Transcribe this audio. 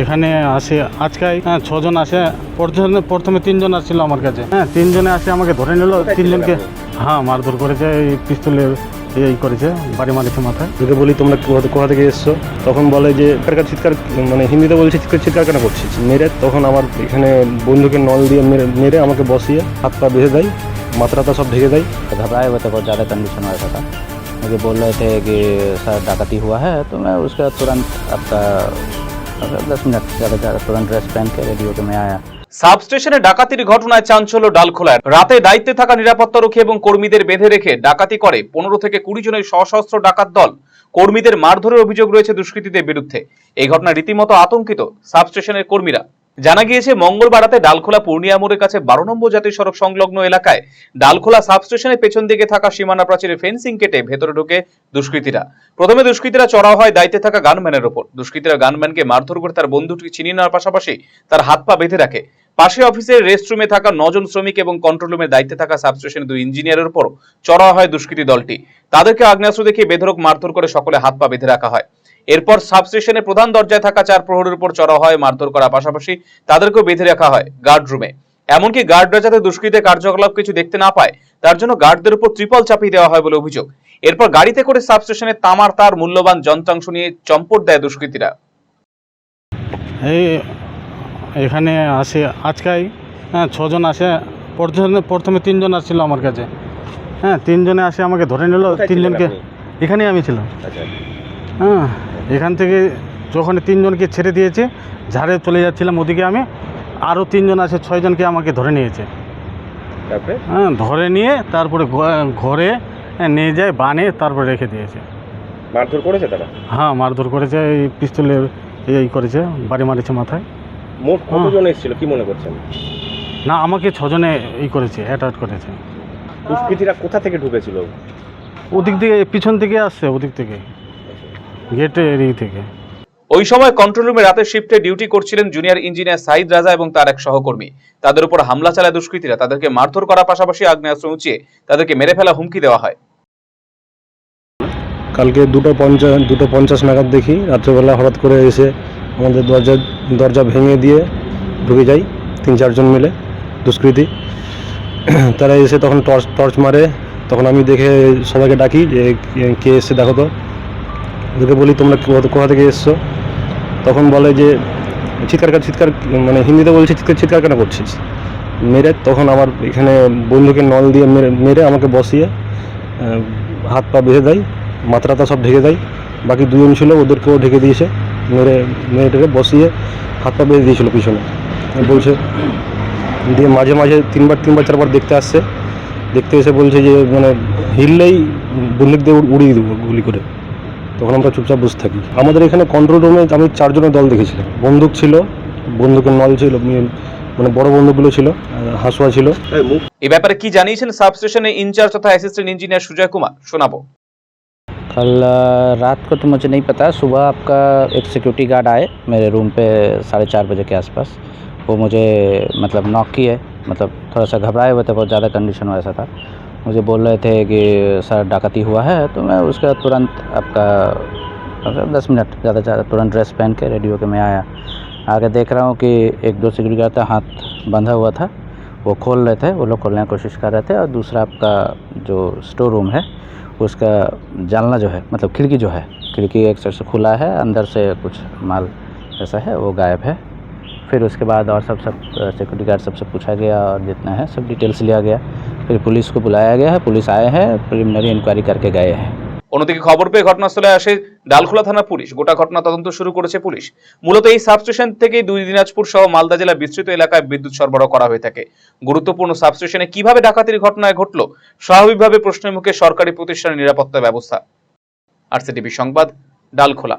এখানে আসে আজকে হ্যাঁ ছজন আসে প্রথমে প্রথমে তিনজন আসছিল আমার কাছে হ্যাঁ তিনজনে আসে আমাকে ধরে নিল তিনজনকে হ্যাঁ মারধর করেছে এই পিস্তলের এই করেছে বাড়ি মারিছে মাথায় যদি বলি তোমরা কোথা- কোথা থেকে এসছো তখন বলে যে চিৎকার চিৎকার মানে হিন্দিতে বলছে চিৎকার চিৎকার কেন করছিস মেরে তখন আমার এখানে বন্ধুকে নল দিয়ে মেরে মেরে আমাকে বসিয়ে হাত পা বেঁধে দেয় মাথা টাথা সব ঢেকে দেয় घबराए हुए थे बहुत ज़्यादा कंडीशन हुआ ऐसा था मुझे बोल रहे थे कि सर डाकती हुआ है तो मैं उसके बाद तुरंत आपका दस मिनट ज़्यादा ज़्यादा तुरंत ड्रेस पहन के रेडी होकर मैं आया সাবস্টেশনে ডাকাতির ঘটনায় চাঞ্চল্য ডালখোলায় রাতে দায়িত্বে থাকা নিরাপত্তারক্ষী এবং কর্মীদের বেঁধে রেখে ডাকাতি করে পনেরো থেকে কুড়ি জনের সশস্ত্র ডাকাত দল কর্মীদের মারধরের অভিযোগ রয়েছে দুষ্কৃতীদের বিরুদ্ধে এই ঘটনা রীতিমতো আতঙ্কিত সাবস্টেশনের কর্মীরা জানা গিয়েছে মঙ্গলবার রাতে ডালখোলা পূর্ণিয়া মোড়ের কাছে বারো নম্বর জাতীয় সড়ক সংলগ্ন এলাকায় ডালখোলা সাবস্টেশনের পেছন দিকে থাকা সীমানা প্রাচীরের ফেন্সিং কেটে ভেতরে ঢুকে দুষ্কৃতীরা। প্রথমে দুষ্কৃতীরা চড়াও হয় দায়িত্বে থাকা গানম্যানের ওপর। দুষ্কৃতীরা গানম্যানকে মারধর করে তার বন্ধুটি ছিনিয়ে নেওয়ার পাশাপাশি তার হাত পা বেঁধে রাখে। পাশে অফিসের রেস্টরুমে থাকা নজন শ্রমিক এবং কন্ট্রোল রুমের দায়িত্বে থাকা সাবস্টেশনের দুই ইঞ্জিনিয়ারের উপর চড়া হয় দুষ্কৃতী দলটি। তাদেরকে আগ্নেয়াস্ত্র দেখিয়ে বেধরক মারধর করে সকলে হাত পা বেঁধে রাখা হয়। এরপর সাবস্টেশনের প্রধান দরজায় থাকা চার প্রহরের উপর চড়া হয় মারধর করার পাশাপাশি তাদেরকেও বেঁধে রাখা হয় গার্ড রুমে। এমনকি গার্ডরা যাতে দুষ্কৃতের কার্যকলাপ কিছু দেখতে না পায় তার জন্য গার্ডদের উপর ত্রিপল চাপিয়ে দেওয়া হয় বলে অভিযোগ। এরপর গাড়িতে করে সাবস্টেশনের তামার তার মূল্যবান যন্ত্রাংশ নিয়ে চম্পট দেয় দুষ্কৃতীরা। এই এখানে আসে আজকাই হ্যাঁ ছজন আসে প্রথমে প্রথমে তিনজন আসছিল আমার কাছে। হ্যাঁ তিনজনে আসে আমাকে ধরে নিল তিনজনকে এখানেই আমি ছিলাম। হ্যাঁ এখান থেকে যখন তিনজনকে ছেড়ে দিয়েছে ঝাড়ে চলে যাচ্ছিলাম ওদিকে আমি আরও তিনজন আছে ছয়জনকে আমাকে ধরে নিয়েছে। হ্যাঁ ধরে নিয়ে তারপরে ঘরে হ্যাঁ, নিয়ে যায় বানে তারপরে রেখে দিয়েছে। মারধর করেছে তারা? হ্যাঁ মারধর করেছে এই পিস্তলের এই করেছে বাড়ি মারিছে মাথায়। মোট কতজন এসেছিল কি মনে করছেন? না আমাকে ছজনে এই করেছে অ্যাটাক করেছে। দুষ্কৃতীরা কোথা থেকে ঢুকেছিল? ওদিক থেকে পিছন থেকে আসছে ওদিক থেকে। গেটে এদিক থেকে। ওই সময় কন্ট্রোল রুমে রাতের শিফটে ডিউটি করছিলেন জুনিয়র ইঞ্জিনিয়ার সাইদ রাজা এবং তার এক সহকর্মী। তাদের উপর হামলা চালায় দুষ্কৃতীরা। তাদেরকে মারধর করার পাশাপাশি আগ্নেয়াস্ত্র উঁচিয়ে তাদেরকে মেরে ফেলা হুমকি দেওয়া হয়। কালকে দুটো পঞ্চাশ দুটো পঞ্চাশ নাগাদ দেখি। রাত্রেবেলা হঠাৎ করে এসে আমাদের দরজা দরজা ভেঙে দিয়ে ঢুকে যাই তিন চারজন মিলে দুষ্কৃতী। তারা এসে তখন টর্চ টর্চ মারে। তখন আমি দেখে সবাইকে ডাকি যে কে- কে এসছে দেখো তো? ওদেরকে বলি, তোমরা কোথা- থেকে এসছো? তখন বলে যে, চিৎকার কর- চিৎকার মানে হিন্দিতে বলছে, চিৎকার চিৎকার কেন করছিস? মেরে তখন আমার এখানে বন্ধুকে নল দিয়ে মেরে মেরে আমাকে বসিয়ে হাত পা বেঁধে দেয় টাথা সব ঢেকে দেয়, বাকি দুজন ছিল, ওদেরকেও ঢেকে দিয়েছে, মেরে, মেয়েটাকে বসিয়ে হাত পা বেঁধে দিয়েছিল পিছনে। বলছে, দিয়ে মাঝে মাঝে তিনবার তিনবার, চারবার দেখতে আসছে, দেখতে এসে বলছে যে মানে হিললেই বন্দুক দিয়ে উড়িয়ে দেবো গুলি করে। তখন আমরা চুপচাপ বসে থাকি আমাদের এখানে কন্ট্রোল রুমে আমি চারজনের দল দেখেছিলাম বন্দুক ছিল বন্দুকের নল ছিল উম, মানে বড় বন্দুকগুলো ছিল আর হাঁসুয়া ছিল এই ব্যাপারে কি জানিয়েছেন সাবস্টেশনের ইনচার্জ তথা অ্যাসিস্ট্যান্ট ইঞ্জিনিয়ার সুজয় কুমার শোনাবো कल अ, रात को तो मुझे नहीं पता सुबह आपका एक सिक्योरिटी गार्ड आए मेरे रूम पे साढ़े चार बजे के आसपास वो मुझे मतलब नॉक किए मतलब थोड़ा सा घबराए हुए थे बहुत ज़्यादा कंडीशन वैसा था मुझे बोल रहे थे कि सर डाकती हुआ है तो मैं उसके तुरंत आपका मतलब दस मिनट ज़्यादा से ज़्यादा तुरंत ड्रेस पहन के रेडी होकर मैं आया। आगे देख रहा हूँ कि एक दो सिक्योरिटी गार्ड का हाथ बंधा हुआ था, वो खोल रहे थे, वो लोग खोलने की कोशिश कर रहे थे, और दूसरा आपका जो स्टोर रूम है, उसका जानना जो है मतलब खिड़की जो है, खिड़की एक साइड से खुला है, अंदर से कुछ माल ऐसा है, वो गायब है। फिर उसके बाद और सब सब सिक्योरिटी गार्ड सबसे पूछा गया, और जितना है, सब डिटेल्स लिया गया। फिर पुलिस को बुलाया गया है पुलिस आए हैं प्रिलिमिनरी इंक्वायरी करके गए हैं অন্যদিকে খবর পেয়ে ঘটনাস্থলে আসে ডালখোলা থানা পুলিশ গোটা ঘটনা তদন্ত শুরু করেছে পুলিশ মূলত এই সাবস্টেশন থেকেই দুই দিনাজপুর সহ মালদা জেলার বিস্তৃত এলাকায় বিদ্যুৎ সরবরাহ করা হয়ে থাকে গুরুত্বপূর্ণ সাবস্টেশনে কিভাবে ডাকাতির ঘটনায় ঘটল স্বাভাবিকভাবে প্রশ্নের মুখে সরকারি প্রতিষ্ঠানের নিরাপত্তা ব্যবস্থা আরসিটিভি সংবাদ ডালখোলা